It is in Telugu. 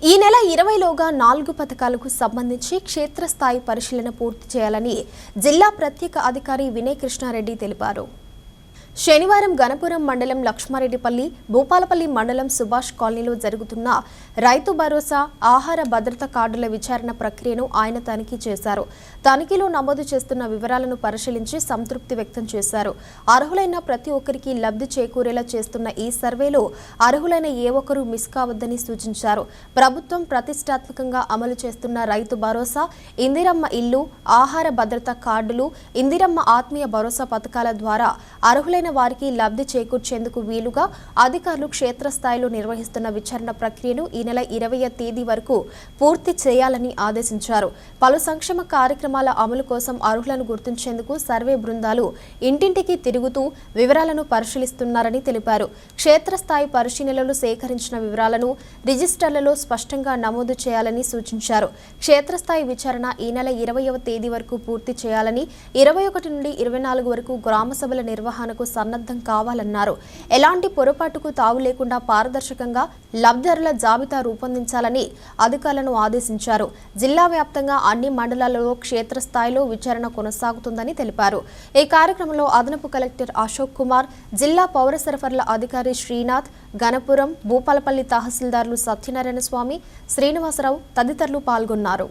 ఈ నెల ఇరవైలోగా నాలుగు పథకాలకు సంబంధించి క్షేత్రస్థాయి పరిశీలన పూర్తి చేయాలని జిల్లా ప్రత్యేక అధికారి వినయ్ కృష్ణారెడ్డి తెలిపారు. శనివారం గణపురం మండలం లక్ష్మారెడ్డిపల్లి భూపాలపల్లి మండలం సుభాష్ కాలనీలో జరుగుతున్న రైతు భరోసా ఆహార భద్రత కార్డుల విచారణ ప్రక్రియను ఆయన తనిఖీ చేశారు. తనిఖీలో నమోదు చేస్తున్న వివరాలను పరిశీలించి సంతృప్తి వ్యక్తం చేశారు. అర్హులైన ప్రతి ఒక్కరికి లబ్ధి చేకూరేలా చేస్తున్న ఈ సర్వేలో అర్హులైన ఏ ఒక్కరూ మిస్ కావద్దని సూచించారు. ప్రభుత్వం ప్రతిష్టాత్మకంగా అమలు చేస్తున్న రైతు భరోసా ఇందిరమ్మ ఇల్లు ఆహార భద్రత కార్డులు ఇందిరమ్మ ఆత్మీయ భరోసా పథకాల ద్వారా అర్హులైన వారికి లబ్ధి చేకూర్చేందుకు వీలుగా అధికారులు క్షేత్రస్థాయిలో నిర్వహిస్తున్న విచారణ ప్రక్రియను ఈ నెల ఇరవై తేదీ వరకు పూర్తి చేయాలని ఆదేశించారు. పలు సంక్షేమ కార్యక్రమాల అమలు కోసం అర్హులను గుర్తించేందుకు సర్వే బృందాలు ఇంటింటికి తిరుగుతూ వివరాలను పరిశీలిస్తున్నారని తెలిపారు. క్షేత్రస్థాయి పరిశీలనలు సేకరించిన వివరాలను రిజిస్టర్లలో స్పష్టంగా నమోదు చేయాలని సూచించారు. క్షేత్రస్థాయి విచారణ ఈ నెల ఇరవయవ తేదీ వరకు పూర్తి చేయాలని ఇరవై ఒకటి నుండి ఇరవై నాలుగు వరకు గ్రామ సభల నిర్వహణకు సన్నద్ధం కావాలన్నారు. ఎలాంటి పొరపాటుకు తావు లేకుండా పారదర్శకంగా లబ్ధిదారుల జాబితా రూపొందించాలని అధికారులను ఆదేశించారు. జిల్లా వ్యాప్తంగా అన్ని మండలాలలో క్షేత్రస్థాయిలో విచారణ కొనసాగుతుందని తెలిపారు. ఈ కార్యక్రమంలో అదనపు కలెక్టర్ అశోక్ కుమార్ జిల్లా పౌర సరఫరాల అధికారి శ్రీనాథ్ గణపురం భూపాలపల్లి తహసీల్దార్లు సత్యనారాయణ స్వామి శ్రీనివాసరావు తదితరులు పాల్గొన్నారు.